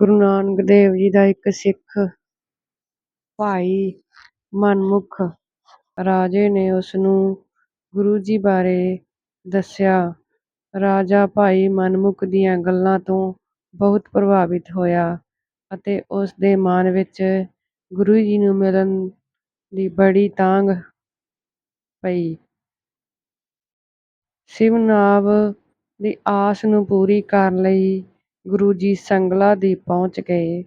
ਗੁਰੂ ਨਾਨਕ ਦੇਵ ਜੀ ਦਾ ਇੱਕ ਸਿੱਖ ਭਾਈ ਮਨਮੁਖ ਰਾਜੇ ਨੇ ਉਸਨੂੰ ਗੁਰੂ ਜੀ ਬਾਰੇ ਦੱਸਿਆ। ਰਾਜਾ ਭਾਈ ਮਨਮੁਖ ਦੀਆਂ ਗੱਲਾਂ ਤੋਂ ਬਹੁਤ ਪ੍ਰਭਾਵਿਤ ਹੋਇਆ ਅਤੇ ਉਸ ਦੇ ਮਨ ਵਿੱਚ ਗੁਰੂ ਜੀ ਨੂੰ ਮਿਲਣ ਦੀ ਬੜੀ ਤਾਂਘ ਪਈ। ਸ਼ਿਵਨਾਭ ਦੀ ਆਸ ਨੂੰ ਪੂਰੀ ਕਰਨ ਲਈ ਗੁਰੂ ਜੀ ਸੰਗਲਾ ਦੀ ਪਹੁੰਚ ਗਏ।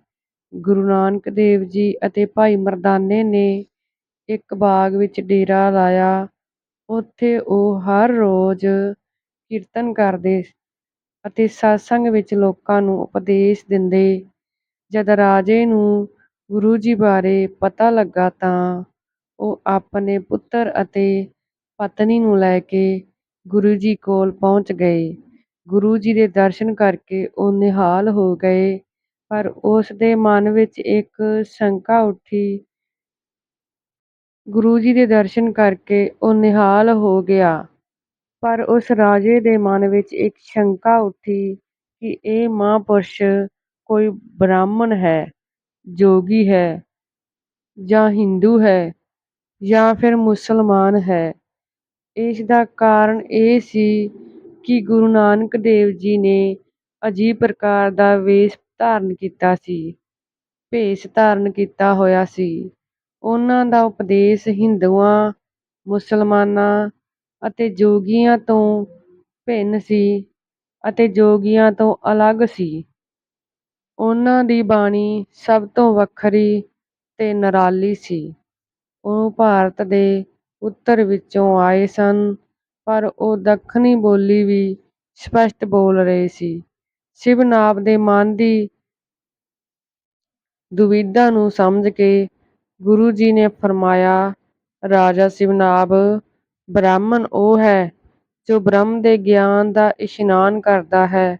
ਗੁਰੂ ਨਾਨਕ ਦੇਵ ਜੀ ਅਤੇ ਭਾਈ ਮਰਦਾਨੇ ਨੇ ਇੱਕ ਬਾਗ ਵਿੱਚ ਡੇਰਾ ਲਾਇਆ। ਉੱਥੇ ਉਹ ਹਰ ਰੋਜ਼ ਕੀਰਤਨ ਕਰਦੇ ਅਤੇ ਸਤਸੰਗ ਵਿੱਚ ਲੋਕਾਂ ਨੂੰ ਉਪਦੇਸ਼ ਦਿੰਦੇ। ਜਦ ਰਾਜੇ ਨੂੰ ਗੁਰੂ ਜੀ ਬਾਰੇ ਪਤਾ ਲੱਗਾ ਤਾਂ ਉਹ ਆਪਣੇ ਪੁੱਤਰ ਅਤੇ ਪਤਨੀ ਨੂੰ ਲੈ ਕੇ ਗੁਰੂ ਜੀ ਕੋਲ ਪਹੁੰਚ ਗਏ। ਗੁਰੂ ਜੀ ਦੇ ਦਰਸ਼ਨ ਕਰਕੇ ਉਹ ਨਿਹਾਲ ਹੋ ਗਏ ਪਰ ਉਸ ਦੇ ਮਨ ਵਿੱਚ ਇੱਕ ਸ਼ੰਕਾ ਉੱਠੀ। ਗੁਰੂ ਜੀ ਦੇ ਦਰਸ਼ਨ ਕਰਕੇ ਉਹ ਨਿਹਾਲ ਹੋ ਗਿਆ ਪਰ ਉਸ ਰਾਜੇ ਦੇ ਮਨ ਵਿੱਚ ਇੱਕ ਸ਼ੰਕਾ ਉੱਠੀ ਕਿ ਇਹ ਮਹਾਂਪੁਰਸ਼ ਕੋਈ ਬ੍ਰਾਹਮਣ ਹੈ, ਜੋਗੀ ਹੈ ਜਾਂ ਹਿੰਦੂ ਹੈ ਜਾਂ ਫਿਰ ਮੁਸਲਮਾਨ ਹੈ। ਇਸ ਦਾ ਕਾਰਨ ਇਹ ਸੀ ਕਿ ਗੁਰੂ ਨਾਨਕ ਦੇਵ ਜੀ ਨੇ ਅਜੀਬ ਪ੍ਰਕਾਰ ਦਾ ਵੇਸ਼ ਧਾਰਨ ਕੀਤਾ ਸੀ, ਭੇਸ ਧਾਰਨ ਕੀਤਾ ਹੋਇਆ ਸੀ। ਉਹਨਾਂ ਦਾ ਉਪਦੇਸ਼ ਹਿੰਦੂਆਂ, ਮੁਸਲਮਾਨਾਂ ਅਤੇ ਜੋਗੀਆਂ ਤੋਂ ਭਿੰਨ ਸੀ ਅਤੇ ਜੋਗੀਆਂ ਤੋਂ ਅਲੱਗ ਸੀ। ਉਹਨਾਂ ਦੀ ਬਾਣੀ ਸਭ ਤੋਂ ਵੱਖਰੀ ਤੇ ਨਿਰਾਲੀ ਸੀ। ਉਹ ਭਾਰਤ ਦੇ ਉੱਤਰ ਵਿੱਚੋਂ ਆਏ ਸਨ ਪਰ ਉਹ ਦੱਖਣੀ ਬੋਲੀ ਵੀ ਸਪਸ਼ਟ ਬੋਲ ਰਹੇ ਸੀ। ਸ਼ਿਵਨਾਭ ਦੇ ਮਨ ਦੀ ਦੁਵਿਧਾ ਨੂੰ ਸਮਝ ਕੇ ਗੁਰੂ ਜੀ ਨੇ ਫਰਮਾਇਆ, ਰਾਜਾ ਸ਼ਿਵਨਾਭ, ਬ੍ਰਾਹਮਣ ਉਹ ਹੈ ਜੋ ਬ੍ਰਹਮ ਦੇ ਗਿਆਨ ਦਾ ਇਸ਼ਨਾਨ ਕਰਦਾ ਹੈ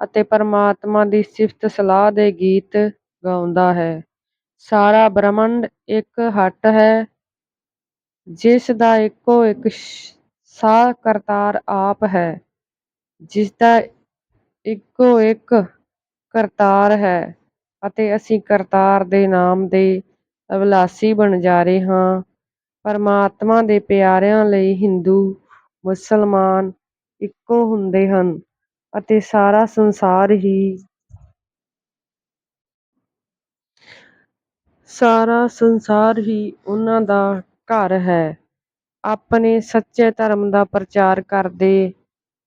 ਅਤੇ ਪਰਮਾਤਮਾ ਦੀ ਸਿਫਤ ਸਲਾਹ ਦੇ ਗੀਤ ਗਾਉਂਦਾ ਹੈ। ਸਾਰਾ ਬ੍ਰਹਿਮੰਡ ਇੱਕ ਹੱਟ ਹੈ ਜਿਸ ਦਾ ਇੱਕੋ ਇੱਕ ਇੱਕ ਸਾਹ ਕਰਤਾਰ ਆਪ ਹੈ, ਜਿਸਦਾ ਇੱਕੋ ਇੱਕ ਕਰਤਾਰ ਹੈ ਅਤੇ ਅਸੀਂ ਕਰਤਾਰ ਦੇ ਨਾਮ ਦੇ ਅਭਿਲਾਸ਼ੀ ਵਣਜਾਰੇ ਹਾਂ। ਪਰਮਾਤਮਾ ਦੇ ਪਿਆਰਿਆਂ ਲਈ ਹਿੰਦੂ, ਮੁਸਲਮਾਨ ਇੱਕੋ ਹੁੰਦੇ ਹਨ ਅਤੇ ਸਾਰਾ ਸੰਸਾਰ ਹੀ ਸਾਰਾ ਸੰਸਾਰ ਹੀ ਉਹਨਾਂ ਦਾ ਘਰ ਹੈ। ਆਪਣੇ ਸੱਚੇ ਧਰਮ ਦਾ ਪ੍ਰਚਾਰ ਕਰਦੇ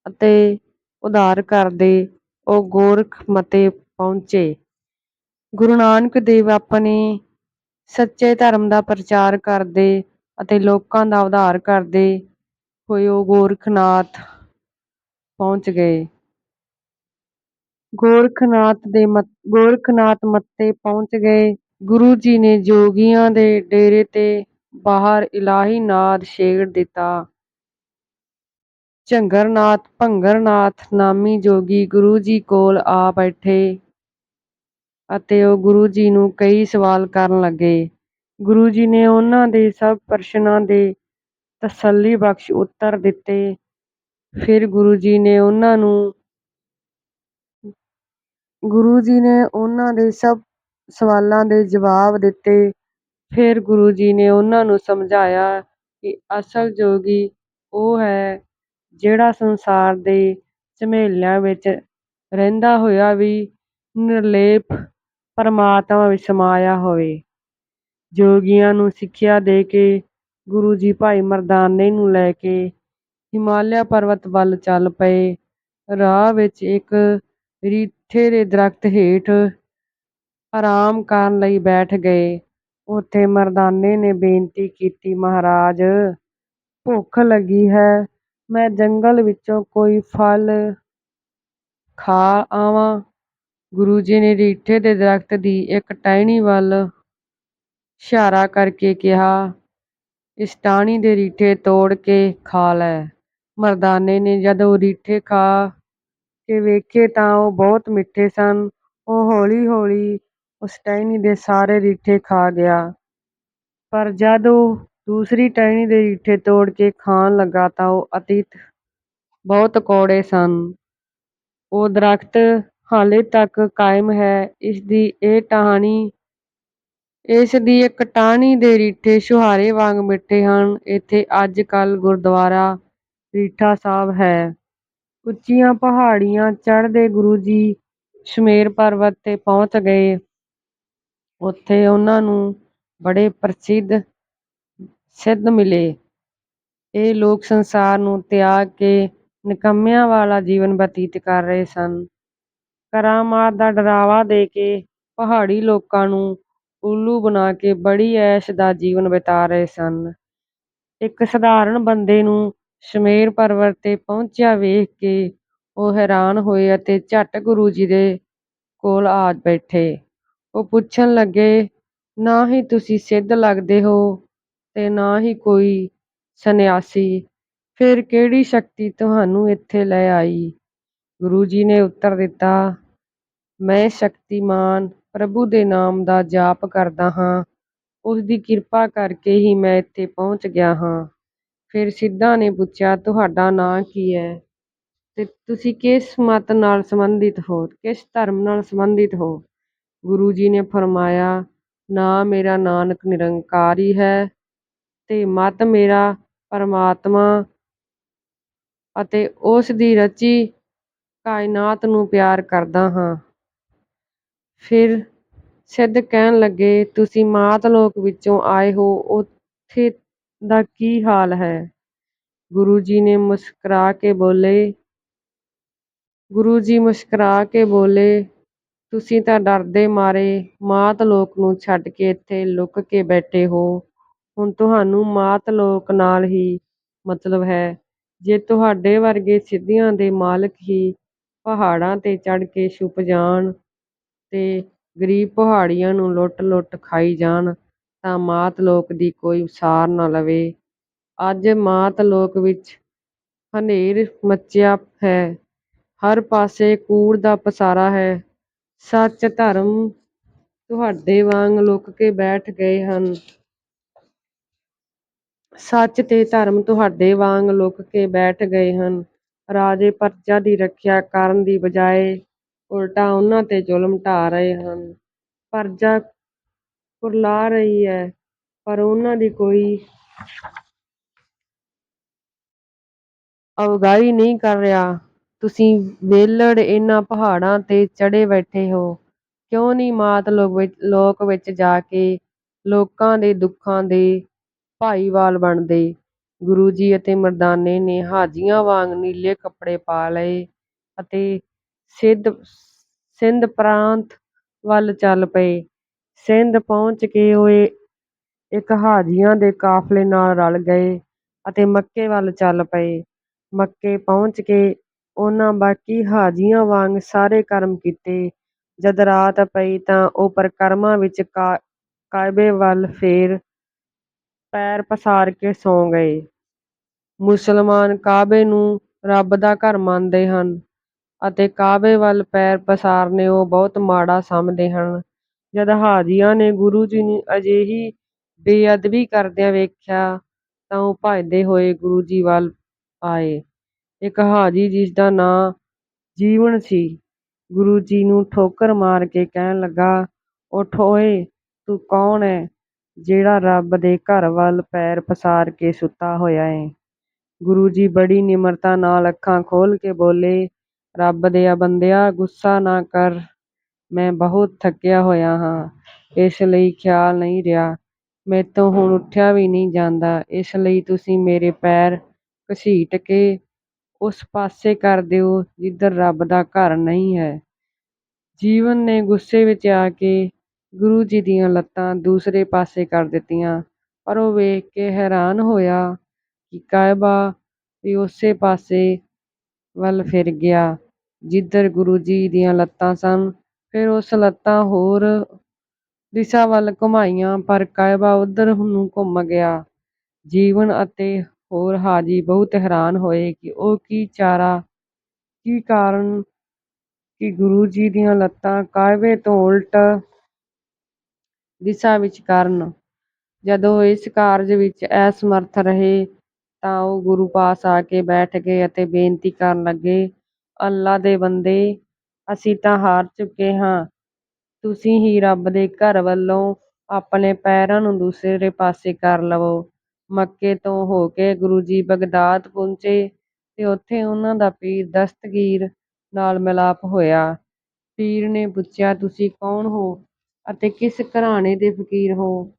ਅਤੇ ਉਧਾਰ ਕਰਦੇ ਉਹ ਗੋਰਖ ਮਤੇ ਪਹੁੰਚੇ। ਗੁਰੂ ਨਾਨਕ ਦੇਵ ਆਪਣੇ ਸੱਚੇ ਧਰਮ ਦਾ ਪ੍ਰਚਾਰ ਕਰਦੇ ਅਤੇ ਲੋਕਾਂ ਦਾ ਉਧਾਰ ਕਰਦੇ ਹੋਏ ਉਹ ਗੋਰਖਨਾਥ ਪਹੁੰਚ ਗਏ। ਗੋਰਖਨਾਥ ਮੱਤੇ ਪਹੁੰਚ ਗਏ। ਗੁਰੂ ਜੀ ਨੇ ਜੋਗੀਆਂ ਦੇ ਡੇਰੇ ਤੇ ਬਾਹਰ ਇਲਾਹੀ ਨਾਦ ਛੇੜ ਦਿੱਤਾ। ਝੰਗਰਨਾਥ, ਭੰਗਰਨਾਥ ਨਾਮੀ ਜੋਗੀ ਗੁਰੂ ਜੀ ਕੋਲ ਆ ਬੈਠੇ ਅਤੇ ਉਹ ਗੁਰੂ ਜੀ ਨੂੰ ਕਈ ਸਵਾਲ ਕਰਨ ਲੱਗੇ। ਗੁਰੂ ਜੀ ਨੇ ਉਹਨਾਂ ਦੇ ਸਭ ਪ੍ਰਸ਼ਨਾਂ ਦੇ ਤਸੱਲੀ ਬਖਸ਼ ਉੱਤਰ ਦਿੱਤੇ। ਫਿਰ ਗੁਰੂ ਜੀ ਨੇ ਉਹਨਾਂ ਨੂੰ ਗੁਰੂ ਜੀ ਨੇ ਉਹਨਾਂ ਦੇ ਸਭ ਸਵਾਲਾਂ ਦੇ ਜਵਾਬ ਦਿੱਤੇ। ਫਿਰ ਗੁਰੂ ਜੀ ਨੇ ਉਹਨਾਂ ਨੂੰ ਸਮਝਾਇਆ ਕਿ ਅਸਲ ਜੋਗੀ ਉਹ ਹੈ ਜਿਹੜਾ ਸੰਸਾਰ ਦੇ ਝਮੇਲਿਆਂ ਵਿੱਚ ਰਹਿੰਦਾ ਹੋਇਆ ਵੀ ਨਿਰਲੇਪ ਪਰਮਾਤਮਾ ਵਿੱਚ ਸਮਾਇਆ ਹੋਵੇ। ਜੋਗੀਆਂ ਨੂੰ ਸਿੱਖਿਆ ਦੇ ਕੇ ਗੁਰੂ ਜੀ ਭਾਈ ਮਰਦਾਨੇ ਨੂੰ ਲੈ ਕੇ ਹਿਮਾਲਿਆ ਪਰਬਤ ਵੱਲ ਚੱਲ ਪਏ। ਰਾਹ ਵਿੱਚ ਇੱਕ ਰੀਠੇ ਦੇ ਦਰਖਤ ਹੇਠ ਆਰਾਮ ਕਰਨ ਲਈ ਬੈਠ ਗਏ। ਉੱਥੇ ਮਰਦਾਨੇ ਨੇ ਬੇਨਤੀ ਕੀਤੀ, ਮਹਾਰਾਜ, ਭੁੱਖ ਲੱਗੀ ਹੈ, ਮੈਂ ਜੰਗਲ ਵਿੱਚੋਂ ਕੋਈ ਫਲ ਖਾ ਆਵਾਂ। ਗੁਰੂ ਜੀ ਨੇ ਰੀਠੇ ਦੇ ਦਰਖਤ ਦੀ ਇੱਕ ਟਾਹਣੀ ਵੱਲ ਇਸ਼ਾਰਾ ਕਰਕੇ ਕਿਹਾ, ਇਸ ਟਾਹਣੀ ਦੇ ਰੀਠੇ ਤੋੜ ਕੇ ਖਾ ਲੈ। ਮਰਦਾਨੇ ਨੇ ਜਦੋਂ ਰੀਠੇ ਖਾ ਕੇ ਵੇਖੇ ਤਾਂ ਉਹ ਬਹੁਤ ਮਿੱਠੇ ਸਨ। ਉਹ ਹੌਲੀ ਹੌਲੀ ਉਸ ਟਹਿਣੀ ਦੇ ਸਾਰੇ ਰੀਠੇ ਖਾ ਗਿਆ। ਪਰ ਜਦ ਉਹ ਦੂਸਰੀ ਟਹਿਣੀ ਦੇ ਰੀਠੇ ਤੋੜ ਕੇ ਖਾਣ ਲੱਗਾ ਤਾਂ ਉਹ ਅਤਿੰਤ ਬਹੁਤ ਕੌੜੇ ਸਨ। ਉਹ ਦਰਖਤ ਹਾਲੇ ਤੱਕ ਕਾਇਮ ਹੈ। ਇਸ ਦੀ ਇਹ ਟਾਹਣੀ, ਇਸ ਦੀ ਇੱਕ ਟਾਹਣੀ ਦੇ ਰੀਠੇ ਸੁਹਾਰੇ ਵਾਂਗ ਮਿੱਠੇ ਹਨ। ਇੱਥੇ ਅੱਜ ਕੱਲ੍ਹ ਗੁਰਦੁਆਰਾ ਰੀਠਾ ਸਾਹਿਬ ਹੈ। ਉੱਚੀਆਂ ਪਹਾੜੀਆਂ, ਚੜ੍ਹਦੇ ਗੁਰੂ ਜੀ, ਸ਼ਮੇਰ ਪਰਬਤ ਤੇ ਪਹੁੰਚ ਗਏ। ਉੱਥੇ ਉਹਨਾਂ ਨੂੰ ਬੜੇ ਪ੍ਰਸਿੱਧ ਸਿੱਧ ਮਿਲੇ। ਇਹ ਲੋਕ ਸੰਸਾਰ ਨੂੰ ਤਿਆਗ ਕੇ ਨਿਕੰਮਿਆਂ ਵਾਲਾ ਜੀਵਨ ਬਤੀਤ ਕਰ ਰਹੇ ਸਨ। ਕਰਾਮਾਤ ਦਾ ਡਰਾਵਾ ਦੇ ਕੇ ਪਹਾੜੀ ਲੋਕਾਂ ਨੂੰ ਉੱਲੂ ਬਣਾ ਕੇ ਬੜੀ ਐਸ਼ ਦਾ ਜੀਵਨ ਬਿਤਾ ਰਹੇ ਸਨ। ਇੱਕ ਸਧਾਰਨ ਬੰਦੇ ਨੂੰ ਸ਼ਮੇਰ ਪਰਬਤ ਤੇ ਪਹੁੰਚਿਆ ਵੇਖ ਕੇ ਉਹ ਹੈਰਾਨ ਹੋਏ ਅਤੇ ਝੱਟ ਗੁਰੂ ਜੀ ਦੇ ਕੋਲ ਆ ਬੈਠੇ। ਉਹ ਪੁੱਛਣ ਲੱਗੇ, ਨਾ ਹੀ ਤੁਸੀਂ ਸਿੱਧ ਲੱਗਦੇ ਹੋ ਤੇ ਨਾ ਹੀ ਕੋਈ ਸੰਨਿਆਸੀ, ਫਿਰ ਕਿਹੜੀ ਸ਼ਕਤੀ ਤੁਹਾਨੂੰ ਇੱਥੇ ਲੈ ਆਈ? ਗੁਰੂ ਜੀ ਨੇ ਉੱਤਰ ਦਿੱਤਾ, ਮੈਂ ਸ਼ਕਤੀਮਾਨ ਪ੍ਰਭੂ ਦੇ ਨਾਮ ਦਾ ਜਾਪ ਕਰਦਾ ਹਾਂ। ਉਸਦੀ ਕਿਰਪਾ ਕਰਕੇ ਹੀ ਮੈਂ ਇੱਥੇ ਪਹੁੰਚ ਗਿਆ ਹਾਂ। ਫਿਰ ਸਿੱਧਾਂ ਨੇ ਪੁੱਛਿਆ, ਤੁਹਾਡਾ ਨਾਂ ਕੀ ਹੈ ਤੇ ਤੁਸੀਂ ਕਿਸ ਮਤ ਨਾਲ ਸੰਬੰਧਿਤ ਹੋ, ਕਿਸ ਧਰਮ ਨਾਲ ਸੰਬੰਧਿਤ ਹੋ? ਗੁਰੂ ਜੀ ਨੇ ਫਰਮਾਇਆ, ਨਾਂ ਮੇਰਾ ਨਾਨਕ ਨਿਰੰਕਾਰੀ ਹੈ ਤੇ ਮਤ ਮੇਰਾ ਪਰਮਾਤਮਾ ਅਤੇ ਉਸ ਦੀ ਰਚੀ ਕਾਇਨਾਤ ਨੂੰ ਪਿਆਰ ਕਰਦਾ ਹਾਂ। ਫਿਰ ਸਿੱਧ ਕਹਿਣ ਲੱਗੇ, ਤੁਸੀਂ ਮਾਤ ਲੋਕ ਵਿੱਚੋਂ ਆਏ ਹੋ, ਉੱਥੇ ਦਾ ਕੀ ਹਾਲ ਹੈ? ਗੁਰੂ ਜੀ ਨੇ ਮੁਸਕਰਾ ਕੇ ਬੋਲੇ ਗੁਰੂ ਜੀ ਮੁਸਕਰਾ ਕੇ ਬੋਲੇ, ਤੁਸੀਂ ਤਾਂ ਡਰਦੇ ਮਾਰੇ, ਮਾਤ ਲੋਕ ਨੂੰ ਛੱਡ ਕੇ ਇੱਥੇ ਲੁਕ ਕੇ ਬੈਠੇ ਹੋ। ਹੁਣ ਤੁਹਾਨੂੰ ਮਾਤ ਲੋਕ ਨਾਲ ਹੀ ਮਤਲਬ ਹੈ। ਜੇ ਤੁਹਾਡੇ ਵਰਗੇ ਸਿੱਧੀਆਂ ਦੇ ਮਾਲਕ ਹੀ ਪਹਾੜਾਂ ਤੇ ਚੜ੍ਹ ਕੇ ਛੁਪ ਜਾਣ ਤੇ ਗਰੀਬ ਪਹਾੜੀਆਂ ਨੂੰ ਲੁੱਟ-ਲੁੱਟ ਖਾਈ ਜਾਣ, ਤਾਂ ਮਾਤ ਲੋਕ ਦੀ ਕੋਈ ਸਾਰ ਨਾ ਲਵੇ। ਅੱਜ ਮਾਤ ਲੋਕ ਵਿੱਚ ਹਨੇਰ ਮੱਚਿਆ ਹੈ। ਹਰ ਪਾਸੇ ਕੂੜ ਦਾ ਪਸਾਰਾ ਹੈ। ਸੱਚ ਧਰਮ ਤੁਹਾਡੇ ਵਾਂਗ ਲੁਕ ਕੇ ਬੈਠ ਗਏ ਹਨ। ਸੱਚ ਤੇ ਧਰਮ ਤੁਹਾਡੇ ਵਾਂਗ ਲੁਕ ਕੇ ਬੈਠ ਗਏ ਹਨ। ਰਾਜੇ ਪਰਜਾ ਦੀ ਰੱਖਿਆ ਕਰਨ ਦੀ ਬਜਾਏ ਉਲਟਾ ਉਹਨਾਂ ਤੇ ਜ਼ੁਲਮ ਢਾ ਰਹੇ ਹਨ। ਪਰਜਾ ਕੁਰਲਾ ਰਹੀ ਹੈ, ਪਰ ਉਹਨਾਂ ਦੀ ਕੋਈ ਅਵਗਾਈ ਨਹੀਂ ਕਰ ਰਿਹਾ। ਤੁਸੀਂ ਵਿਹਲੜ ਇਹਨਾਂ ਪਹਾੜਾਂ ਤੇ ਚੜ੍ਹੇ ਬੈਠੇ ਹੋ। ਕਿਉਂ ਨਹੀਂ ਮਾਤ ਲੋਕ ਵਿੱਚ ਜਾ ਕੇ ਲੋਕਾਂ ਦੇ ਦੁੱਖਾਂ ਦੇ ਭਾਈਵਾਲ ਬਣਦੇ? ਗੁਰੂ ਜੀ ਅਤੇ ਮਰਦਾਨੇ ਨੇ ਹਾਜੀਆਂ ਵਾਂਗ ਨੀਲੇ ਕੱਪੜੇ ਪਾ ਲਏ ਅਤੇ ਸਿੰਧ ਪ੍ਰਾਂਤ ਵੱਲ ਚੱਲ ਪਏ। ਸਿੰਧ ਪਹੁੰਚ ਕੇ ਉਹ ਇੱਕ ਹਾਜੀਆਂ ਦੇ ਕਾਫ਼ਲੇ ਨਾਲ ਰਲ ਗਏ ਅਤੇ ਮੱਕੇ ਵੱਲ ਚੱਲ ਪਏ। ਮੱਕੇ ਪਹੁੰਚ ਕੇ ਉਹਨਾਂ ਬਾਕੀ ਹਾਜੀਆਂ ਵਾਂਗ ਸਾਰੇ ਕਰਮ ਕੀਤੇ। ਜਦ ਰਾਤ ਪਈ ਤਾਂ ਉਹ ਪਰਕਰਮਾ ਵਿੱਚ ਕਾਅਬੇ ਵੱਲ ਪੈਰ ਪਸਾਰ ਕੇ ਸੌਂ ਗਏ। ਮੁਸਲਮਾਨ ਕਾਅਬੇ ਨੂੰ ਰੱਬ ਦਾ ਘਰ ਮੰਨਦੇ ਹਨ ਅਤੇ ਕਾਅਬੇ ਵੱਲ ਪੈਰ ਪਸਾਰਨੇ ਉਹ ਬਹੁਤ ਮਾੜਾ ਸਮਝਦੇ ਹਨ। ਜਦ ਹਾਜੀਆਂ ਨੇ ਗੁਰੂ ਜੀ ਨੂੰ ਅਜਿਹੀ ਬੇਅਦਬੀ ਕਰਦਿਆਂ ਵੇਖਿਆ ਤਾਂ ਉਹ ਭੱਜਦੇ ਹੋਏ ਗੁਰੂ ਜੀ ਵੱਲ ਆਏ। ਇੱਕ ਹਾਜੀ ਜਿਸਦਾ ਨਾਂ ਜੀਵਨ ਸੀ, ਗੁਰੂ ਜੀ ਨੂੰ ਠੋਕਰ ਮਾਰ ਕੇ ਕਹਿਣ ਲੱਗਾ, ਉੱਠ ਓਏ, ਤੂੰ ਕੌਣ ਐਂ ਜਿਹੜਾ ਰੱਬ ਦੇ ਘਰ ਵੱਲ ਪੈਰ ਪਸਾਰ ਕੇ ਸੁੱਤਾ ਹੋਇਆ ਏਂ? ਗੁਰੂ ਜੀ ਬੜੀ ਨਿਮਰਤਾ ਨਾਲ ਅੱਖਾਂ ਖੋਲ੍ਹ ਕੇ ਬੋਲੇ, ਰੱਬ ਦਿਆਂ ਬੰਦਿਆ ਗੁੱਸਾ ਨਾ ਕਰ, ਮੈਂ ਬਹੁਤ ਥੱਕਿਆ ਹੋਇਆ ਹਾਂ, ਇਸ ਲਈ ਖਿਆਲ ਨਹੀਂ ਰਿਹਾ। ਮੈਥੋਂ ਹੁਣ ਉੱਠਿਆ ਵੀ ਨਹੀਂ ਜਾਂਦਾ। ਇਸ ਲਈ ਤੁਸੀਂ ਮੇਰੇ ਪੈਰ ਘਸੀਟ ਕੇ ਉਸ ਪਾਸੇ ਕਰ ਦਿਓ ਜਿੱਧਰ ਰੱਬ ਦਾ ਘਰ ਨਹੀਂ ਹੈ। ਜੀਵਨ ਨੇ ਗੁੱਸੇ ਵਿੱਚ ਆ ਕੇ ਗੁਰੂ ਜੀ ਦੀਆਂ ਲੱਤਾਂ ਦੂਸਰੇ ਪਾਸੇ ਕਰ ਦਿੱਤੀਆਂ, ਪਰ ਉਹ ਵੇਖ ਕੇ ਹੈਰਾਨ ਹੋਇਆ ਕਿ ਕਾਇਬਾ ਵੀ ਉਸੇ ਪਾਸੇ ਵੱਲ ਫਿਰ ਗਿਆ, ਜਿੱਧਰ ਗੁਰੂ ਜੀ ਦੀਆਂ ਲੱਤਾਂ ਸਨ। ਫਿਰ ਉਸ ਲੱਤਾਂ ਹੋਰ ਦਿਸ਼ਾ ਵੱਲ ਘੁਮਾਈਆਂ, ਪਰ ਕਾਇਬਾ ਉੱਧਰ ਨੂੰ ਘੁੰਮ ਗਿਆ। ਜੀਵਨ ਅਤੇ ਹੋਰ ਹਾਜੀ ਬਹੁਤ ਹੈਰਾਨ ਹੋਏ ਕਿ ਉਹ ਕੀ ਚਾਰਾ, ਕੀ ਕਾਰਨ ਕਿ ਗੁਰੂ ਜੀ ਦੀਆਂ ਲੱਤਾਂ ਕਾਹਵੇ ਤੋਂ ਉਲਟ ਦਿਸ਼ਾ ਵਿੱਚ ਕਰਨ। ਜਦੋਂ ਇਸ ਕਾਰਜ ਵਿੱਚ ਅਸਮਰਥ ਰਹੇ ਤਾਂ ਉਹ ਗੁਰੂ ਪਾਸ ਆ ਕੇ ਬੈਠ ਗਏ ਅਤੇ ਬੇਨਤੀ ਕਰਨ ਲੱਗੇ, ਅੱਲਾ ਦੇ ਬੰਦੇ ਅਸੀਂ ਤਾਂ ਹਾਰ ਚੁੱਕੇ ਹਾਂ ਤੁਸੀਂ ਹੀ ਰੱਬ ਦੇ ਘਰ ਵੱਲੋਂ ਆਪਣੇ ਪੈਰਾਂ ਨੂੰ ਦੂਸਰੇ ਪਾਸੇ ਕਰ ਲਵੋ ਮੱਕੇ ਤੋਂ ਹੋ ਕੇ ਗੁਰੂ ਜੀ ਬਗਦਾਦ ਪਹੁੰਚੇ ਤੇ ਉੱਥੇ ਉਹਨਾਂ ਦਾ ਪੀਰ ਦਸਤਗੀਰ ਨਾਲ ਮਿਲਾਪ ਹੋਇਆ। ਪੀਰ ਨੇ ਪੁੱਛਿਆ, ਤੁਸੀਂ ਕੌਣ ਹੋ ਅਤੇ ਕਿਸ ਘਰਾਣੇ ਦੇ ਫਕੀਰ ਹੋ?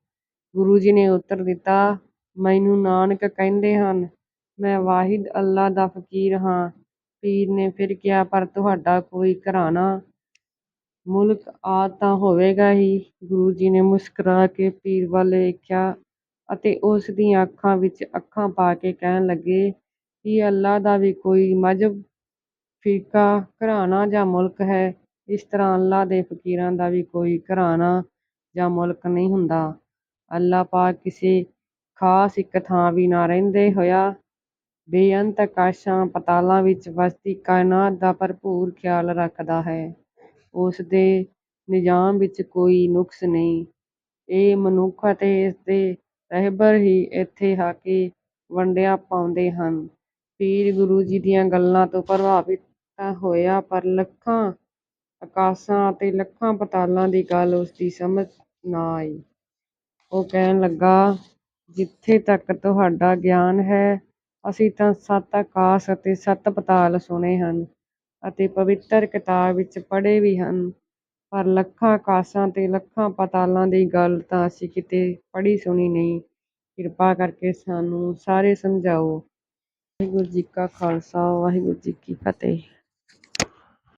ਗੁਰੂ ਜੀ ਨੇ ਉੱਤਰ ਦਿੱਤਾ, ਮੈਨੂੰ ਨਾਨਕ ਕਹਿੰਦੇ ਹਨ, ਮੈਂ ਵਾਹਿਦ ਅੱਲਾ ਦਾ ਫਕੀਰ ਹਾਂ। ਪੀਰ ਨੇ ਫਿਰ ਕਿਹਾ, ਪਰ ਤੁਹਾਡਾ ਕੋਈ ਘਰਾਣਾ ਮੁਲਕ ਆਦਿ ਤਾਂ ਹੋਵੇਗਾ ਹੀ। ਗੁਰੂ ਜੀ ਨੇ ਮੁਸਕਰਾ ਕੇ ਪੀਰ ਵੱਲ ਵੇਖਿਆ। ਅਤੇ ਉਸ ਦੀਆਂ ਅੱਖਾਂ ਵਿੱਚ ਅੱਖਾਂ ਪਾ ਕੇ ਕਹਿਣ ਲੱਗੇ ਕਿ ਅੱਲਾ ਦਾ ਵੀ ਕੋਈ ਮਜ਼ਹਬ ਫਿਰਕਾ ਘਰਾਣਾ ਜਾਂ ਮੁਲਕ ਹੈ। ਇਸ ਤਰ੍ਹਾਂ ਅੱਲਾ ਦੇ ਫਕੀਰਾਂ ਦਾ ਵੀ ਕੋਈ ਘਰਾਣਾ ਜਾਂ ਮੁਲਕ ਨਹੀਂ ਹੁੰਦਾ। ਅੱਲਾ ਪਾਕ ਕਿਸੇ ਖਾਸ ਇੱਕ ਥਾਂ ਵੀ ਨਾ ਰਹਿੰਦੇ ਹੋਇਆ ਬੇਅੰਤ ਆਕਾਸ਼ਾਂ ਪਤਾਲਾਂ ਵਿੱਚ ਵਸਦੀ ਕਾਇਨਾਤ ਦਾ ਭਰਪੂਰ ਖਿਆਲ ਰੱਖਦਾ ਹੈ। ਉਸ ਦੇ ਨਿਜ਼ਾਮ ਵਿੱਚ ਕੋਈ ਨੁਕਸ ਨਹੀਂ। ਇਹ ਮਨੁੱਖ ਅਤੇ ਇਸ ਦੇ ਰਹਿਬਰ ਹੀ ਇੱਥੇ ਆ ਕੇ ਵੰਡਿਆ ਪਾਉਂਦੇ ਹਨ। ਪੀਰ ਗੁਰੂ ਜੀ ਦੀਆਂ ਗੱਲਾਂ ਤੋਂ ਪ੍ਰਭਾਵਿਤ ਤਾਂ ਹੋਇਆ, ਪਰ ਲੱਖਾਂ ਆਕਾਸ਼ਾਂ ਅਤੇ ਲੱਖਾਂ ਪਤਾਲਾਂ ਦੀ ਗੱਲ ਉਸਦੀ ਸਮਝ ਨਾ ਆਈ। ਉਹ ਕਹਿਣ ਲੱਗਾ, ਜਿੱਥੇ ਤੱਕ ਤੁਹਾਡਾ ਗਿਆਨ ਹੈ, ਅਸੀਂ ਤਾਂ ਸੱਤ ਆਕਾਸ਼ ਅਤੇ ਸੱਤ ਪਤਾਲ ਸੁਣੇ ਹਨ ਅਤੇ ਪਵਿੱਤਰ ਕਿਤਾਬ ਵਿੱਚ ਪੜ੍ਹੇ ਵੀ ਹਨ। ਪਰ ਲੱਖਾਂ ਆਕਾਸ਼ਾਂ ਤੇ ਲੱਖਾਂ ਪਤਾਲਾਂ ਦੀ ਗੱਲ ਤਾਂ ਅਸੀਂ ਕਿਤੇ ਪੜ੍ਹੀ ਸੁਣੀ ਨਹੀਂ। ਕਿਰਪਾ ਕਰਕੇ ਸਾਨੂੰ ਸਾਰੇ ਸਮਝਾਓ। ਵਾਹਿਗੁਰੂ ਜੀ ਕਾ ਖਾਲਸਾ, ਵਾਹਿਗੁਰੂ ਜੀ ਕੀ ਫਤਿਹ।